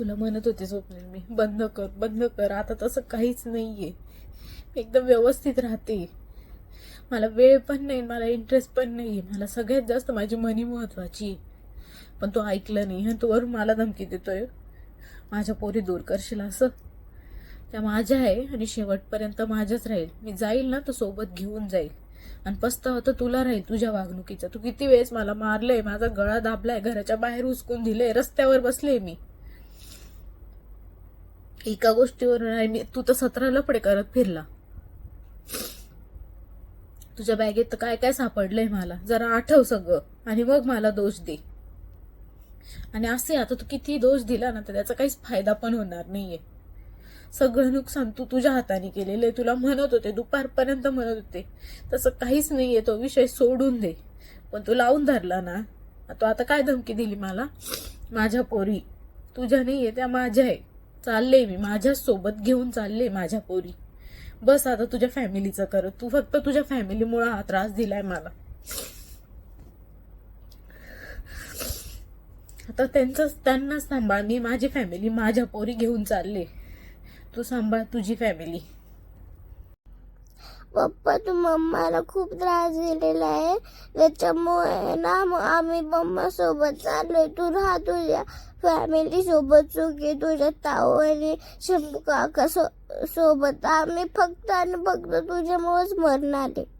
तुला म्हणत होते स्वप्नील मी बंद कर बंद कर आता तसं काहीच नाहीये. मी एकदम व्यवस्थित राहते. मला वेळ पण नाही मला इंटरेस्ट पण नाही मला सगळ्यात जास्त माझी मनी महत्वाची पण तो ऐकलं नाही आणि तोवर मला धमकी देतोय. माझ्या पोरी दूर करशील असं? त्या माझ्या आहे आणि शेवटपर्यंत माझ्याच राहील. मी जाईल ना तर सोबत घेऊन जाईल. आणि पस्तावा तर तुला राहील तुझ्या वागणुकीचा. तू किती वेळेस मला मारलंय माझा गळा दाबलाय घराच्या बाहेर उचकून दिले रस्त्यावर बसले मी. एका गोष्टीवर नाही मी तू तर सतरा लपडे करत फिरला. तुझ्या बॅगेत तर काय काय सापडलंय मला. जरा आठव सगळं आणि मग मला दोष दे. आणि असे आता तू किती दोष दिला ना तर त्याचा काहीच फायदा पण होणार नाहीये. सगळं नुकसान तू तुझ्या हाताने केलेलं आहे. तुला म्हणत होते दुपारपर्यंत म्हणत होते. तसं काहीच नाहीये तो विषय सोडून दे. पण तू लावून धरला ना तो आता काय धमकी दिली मला? माझ्या पोरी. तुझ्या नाहीये त्या माझ्या आहे. चालले मी माझ्या सोबत घेऊन चालले माझ्या पोरी. बस आता तुझ्या फॅमिलीचं कर तू फक्त तुझ्या फॅमिलीमुळे हा त्रास दिलाय मला. आता त्यांचंच त्यांनाच सांभाळ मी माझी फॅमिली माझ्या पोरी घेऊन चालले. तू सांभाळ तुझी फॅमिली. पप्पा तू मम्माला खूप त्रास दिलेला आहे. त्याच्यामुळे ना मग आम्ही मम्मा सोबत चाललोय. तू राहा तुझ्या फॅमिली सोबत चुकी तुझ्या ताऊ आणि शंभू काका सो सोबत. आम्ही फक्त आणि फक्त तुझ्यामुळेच मरणार आहे